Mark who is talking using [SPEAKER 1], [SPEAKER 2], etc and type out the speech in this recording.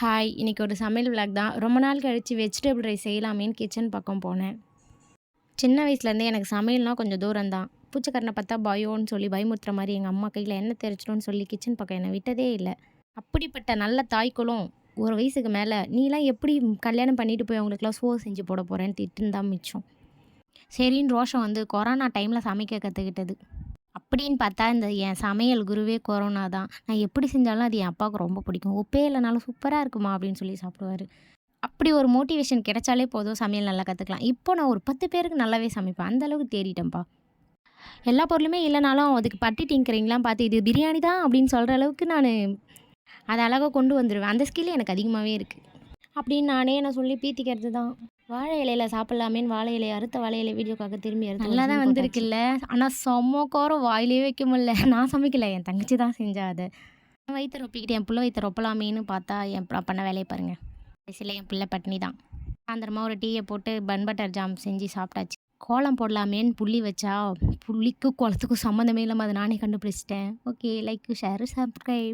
[SPEAKER 1] Hi இன்றைக்கி ஒரு சமையல் விளாக் தான். ரொம்ப நாள் கழித்து வெஜிடபிள் ரைஸ் செய்யலாமேன்னு கிச்சன் பக்கம் போனேன். சின்ன வயசுலேருந்தே எனக்கு சமையல்னால் கொஞ்சம் தூரம் தான் பூச்சக்கரனை பார்த்தா பயோன்னு சொல்லி பயமுறுத்துற மாதிரி எங்கள் அம்மா கையில் என்ன தெரிச்சிடும்னு சொல்லி கிச்சன் பக்கம் என்னை விட்டதே இல்லை. அப்படிப்பட்ட நல்ல தாய்க்குளம் ஒரு வயசுக்கு மேலே நீலாம் எப்படி கல்யாணம் பண்ணிட்டு போய் அவங்களுக்குலாம் சோ செஞ்சு போட போகிறேன்னு திட்டுன்னு தான் மிச்சம். சரின்னு ரோஷம் வந்து கொரோனா டைமில் சமைக்க கற்றுக்கிட்டது அப்படின்னு பார்த்தா இந்த என் சமையல் குருவே கொரோனா தான். நான் எப்படி செஞ்சாலும் அது என் அப்பாவுக்கு ரொம்ப பிடிக்கும். உப்பே இல்லைனாலும் சூப்பராக இருக்குமா அப்படின்னு சொல்லி சாப்பிடுவாரு. அப்படி ஒரு மோட்டிவேஷன் கிடைச்சாலே போதும் சமையல் நல்லா கற்றுக்கலாம் இப்போ நான் ஒரு பத்து பேருக்கு நல்லாவே சமைப்பேன். அந்த அளவுக்கு தேடிட்டேன்ப்பா எல்லா பொருளுமே இல்லைனாலும் அதுக்கு பட்டி டிங்கிறீங்களாம் பார்த்து இது பிரியாணி தான் அப்படின்னு சொல்கிற அளவுக்கு நான் அதை அழகாக கொண்டு வந்துடுவேன் அந்த ஸ்கில் எனக்கு அதிகமாகவே இருக்குது அப்படின்னு நானே நான் சொல்லி பீத்திக்கிறது தான். வாழை இலையில சாப்பிட்லாமேன்னு வாழை இலையை அறுத்த வாழை இலை வீடியோக்காக திரும்பி எடுத்து நல்லா தான் வந்திருக்குல்ல ஆனால் செம்ம கோரம் வாயிலே வைக்க முடியல. நான் சமைக்கல. என் தங்கச்சி தான் செஞ்சா அதை. வயிற்று ரொப்பிக்கிட்டு என் பிள்ளை வயிற்று ரொப்பலாமேன்னு பார்த்தா என் பண்ண வேலையை பாருங்க. கடைசியில் என் பிள்ளை பட்டினி தான். சாயந்தரமாக ஒரு டீயை போட்டு பன் பட்டர் ஜாம் செஞ்சு சாப்பிட்டாச்சு. கோலம் போடலாமேன்னு புள்ளி வச்சா புள்ளிக்கும் கோலத்துக்கும் சம்மந்தமே இல்லாமல் அதை நானே கண்டுபிடிச்சிட்டேன். Okay like share subscribe